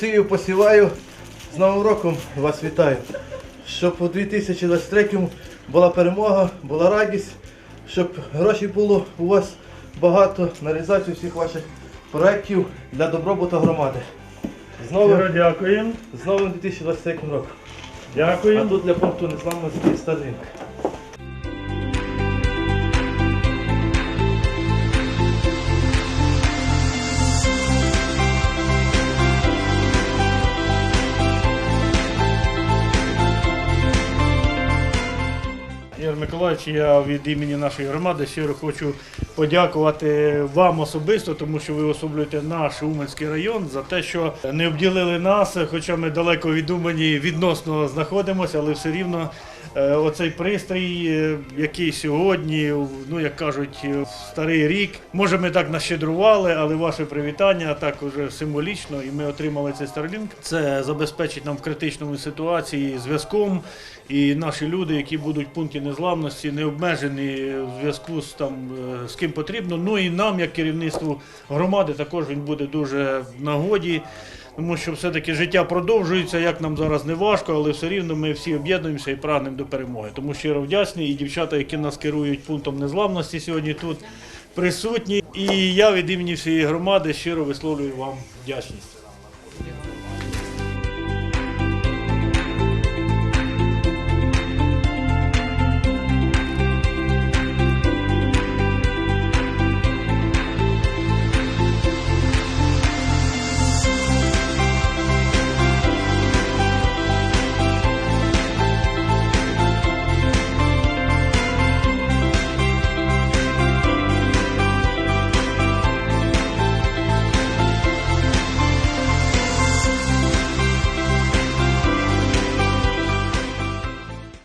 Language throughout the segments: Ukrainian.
Сію посіваю. З Новим роком вас вітаю. Щоб у 2023 була перемога, була радість, щоб грошей було у вас багато на реалізацію всіх ваших проєктів для добробуту громади. З новим, дякуємо. з новим 2023 роком. А Дякуємо. тут для пункту незламності Старлінк. Миколаївич, я від імені нашої громади щиро хочу подякувати вам особисто, тому що ви особлюєте наш Уманський район за те, що не обділили нас, хоча ми далеко від Умані відносно знаходимося, але все рівно е, оцей пристрій, е, який сьогодні, ну як кажуть, в старий рік, може ми так нащедрували, але ваше привітання так уже символічно, і ми отримали цей Starlink. Це забезпечить нам в критичному ситуації зв'язком. І наші люди, які будуть в пункті незламності, не обмежені в зв'язку з там е, з ким потрібно. Ну і нам, як керівництву громади, також він буде дуже в нагоді. Тому що все-таки життя продовжується, як нам зараз не важко, але все рівно ми всі об'єднуємося і прагнемо до перемоги. Тому щиро вдячні і дівчата, які нас керують пунктом незламності сьогодні тут присутні. І я від імені всієї громади щиро висловлюю вам вдячність.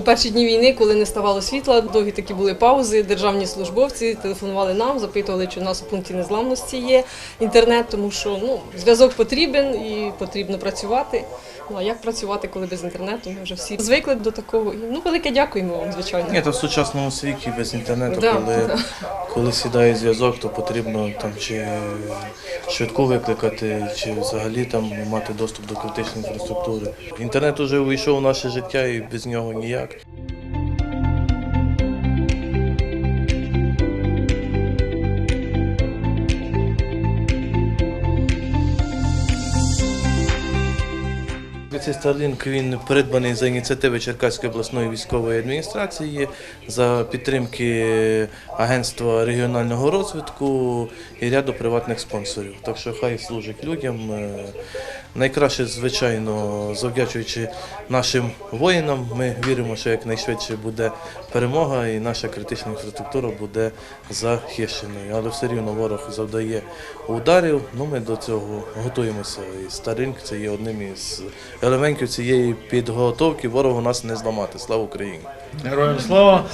У перші дні війни, коли не ставало світла, довгі такі були паузи. Державні службовці телефонували нам, запитували, чи у нас у пункті незламності є інтернет, тому що ну, зв'язок потрібен і потрібно працювати. Ну а як працювати, коли без інтернету? Ми вже всі звикли до такого. І, Ну, велике дякуємо вам, звичайно. Ні, то в сучасному світі без інтернету, Да, коли, да. коли сідає зв'язок, то потрібно там чи швидку викликати, чи взагалі там мати доступ до критичної інфраструктури. Інтернет уже увійшов у наше життя і без нього ніяк. Цей Starlink він придбаний за ініціативи Черкаської обласної військової адміністрації за підтримки Агентства регіонального розвитку і ряду приватних спонсорів. Так що хай служить людям. Найкраще, звичайно, завдячуючи нашим воїнам, ми віримо, що якнайшвидше буде перемога і наша критична інфраструктура буде захищеною. Але все рівно ворог завдає ударів. Ну ми до цього готуємося. І Старинк це є одним із елементів цієї підготовки. Ворогу нас не зламати. Слава Україні! Героям слава!